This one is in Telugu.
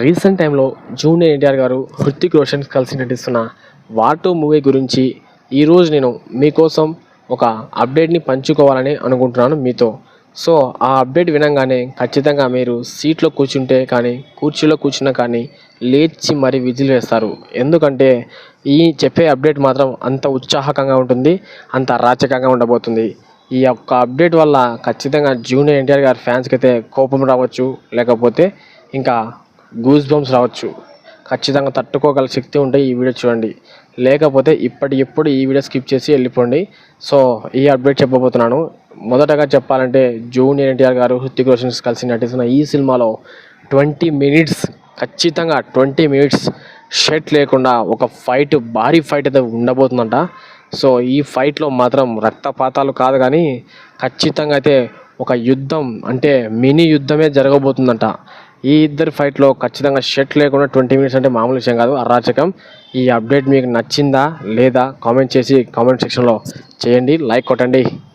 రీసెంట్ టైంలో జూనియర్ ఎన్టీఆర్ గారు హృతిక్ రోషన్ కలిసి నటిస్తున్న వాటు మూవీ గురించి ఈరోజు నేను మీకోసం ఒక అప్డేట్ని పంచుకోవాలని అనుకుంటున్నాను మీతో. సో ఆ అప్డేట్ వినంగానే ఖచ్చితంగా మీరు సీట్లో కూర్చుంటే కానీ కుర్చీలో కూర్చున్నా కానీ లేచి మరీ విజిల్ వేస్తారు. ఎందుకంటే ఈ చెప్పే అప్డేట్ మాత్రం అంత ఉత్సాహకంగా ఉంటుంది అంత రాచకంగా ఉండబోతుంది. ఈ యొక్క అప్డేట్ వల్ల ఖచ్చితంగా జూనియర్ ఎన్టీఆర్ గారి ఫ్యాన్స్కి అయితే కోపం రావచ్చు లేకపోతే ఇంకా గూస్ బంప్స్ రావచ్చు. ఖచ్చితంగా తట్టుకోగల శక్తి ఉంటే ఈ వీడియో చూడండి. లేకపోతే ఇప్పటి ఎప్పుడు ఈ వీడియో స్కిప్ చేసి వెళ్ళిపోండి. సో ఈ అప్డేట్ చెప్పబోతున్నాను. మొదటగా చెప్పాలంటే జూనియర్ ఎన్టీఆర్ గారు హృతిక్ రోషన్ కలిసి నటిస్తున్న ఈ సినిమాలో ట్వంటీ మినిట్స్ ఖచ్చితంగా ట్వంటీ మినిట్స్ షర్ట్ లేకుండా ఒక ఫైట్ భారీ ఫైట్ అయితే ఉండబోతుందంట. సో ఈ ఫైట్లో మాత్రం రక్తపాతాలు కాదు కానీ ఖచ్చితంగా అయితే ఒక యుద్ధం అంటే మినీ యుద్ధమే జరగబోతుందంట. ఈ ఇద్దరి ఫైట్లో ఖచ్చితంగా షర్ట్ లేకుండా ట్వంటీ మినిట్స్ అంటే మామూలు విషయం కాదు అరాచకం. ఈ అప్డేట్ మీకు నచ్చిందా లేదా కామెంట్ చేసి కామెంట్ సెక్షన్లో చేయండి లైక్ కొట్టండి.